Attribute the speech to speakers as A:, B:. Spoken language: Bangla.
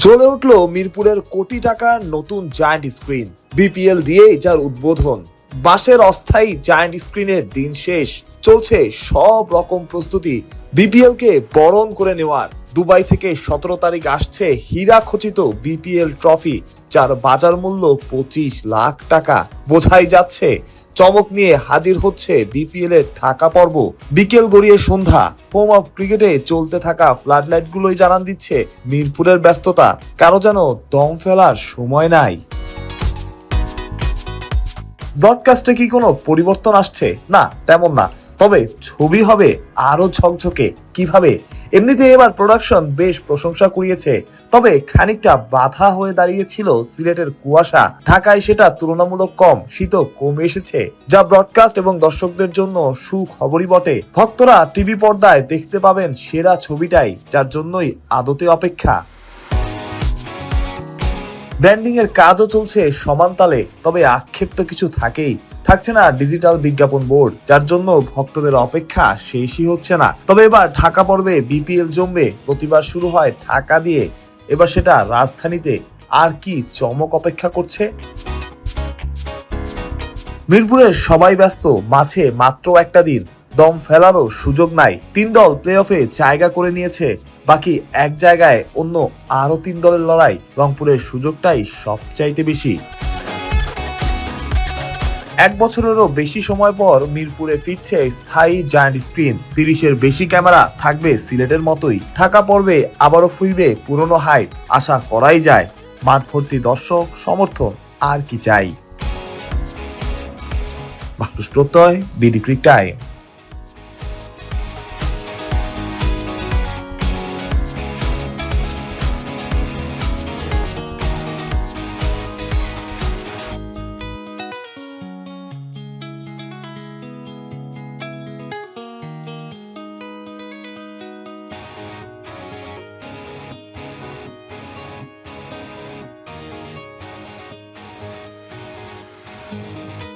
A: জ্বলে উঠল মিরপুরের কোটি টাকার নতুন জায়ান্ট স্ক্রিন বিপিএল দিয়েই যার উদ্বোধন। বাসের অস্থায়ী জায়ান্ট স্ক্রিনের দিন শেষ। চলছে সব রকম প্রস্তুতি। বিপিএল কে বরণ করে নেওয়ার। দুবাই থেকে সতেরো তারিখ আসছে হীরা খচিত বিপিএল ট্রফি যার বাজার মূল্য পঁচিশ লাখ টাকা। বোঝাই যাচ্ছে চমক নিয়ে হাজির হচ্ছে বিপিএল এর ঢাকা পর্ব। বিকেল গড়িয়ে সন্ধ্যা হোম অফ ক্রিকেটে চলতে থাকা ফ্লাড লাইটগুলোই জানান দিচ্ছে মিরপুরের ব্যস্ততা। কারও যেন দম ফেলার সময় নাই। ব্রডকাস্টে কি কোনো পরিবর্তন আসছে? না, তেমন না। তবে ছবি হবে আরও ঝকঝকে। কীভাবে? এমনিতে এবার প্রোডাকশন বেশ প্রশংসা কুড়িয়েছে। তবে খানিকটা বাধা হয়ে দাঁড়িয়েছিল সিলেটের কুয়াশা। ঢাকায় সেটা তুলনামূলক কম শীত কমে এসেছে। যা ব্রডকাস্ট এবং দর্শকদের জন্য সুখবরই বটে। ভক্তরা টিভি পর্দায় দেখতে পাবেন সেরা ছবিটাই, যার জন্যই আদতে অপেক্ষা। ব্র্যান্ডিং এর কাজও চলছে সমান তালে, তবে আক্ষেপ তো কিছু থাকেই। থাকছে না ডিজিটাল বিজ্ঞাপন বোর্ড, যার জন্য ভক্তদের অপেক্ষা শেষই হচ্ছে না। তবে এবার ঢাকা পর্বে বিপিএল জমবে, প্রতিবার শুরু হয় ঢাকা দিয়ে। এবার সেটা রাজধানীতে, আর কি চমক অপেক্ষা করছে? মিরপুরের সবাই ব্যস্ত, মাঝে মাত্র একটা দিন। দম ফেলারও সুযোগ নাই। তিন দল প্লে অফে জায়গা করে নিয়েছে বাকি এক জায়গায় অন্য আরও তিন দলের লড়াই রংপুরের সুযোগটাই সবচাইতে বেশি। এক বছরেরও বেশি সময় পর মিরপুরে ফিরছে স্থায়ী জায়ান্ট স্ক্রিন। তিরিশের বেশি ক্যামেরা থাকবে সিলেটের মতোই। ঢাকা পর্বে আবারও ফিরবে পুরনো হাইট। আশা করাই যায়। মাঠ ভর্তি দর্শক সমর্থন আর কি চাই? Pratyay, BD crick time. thank you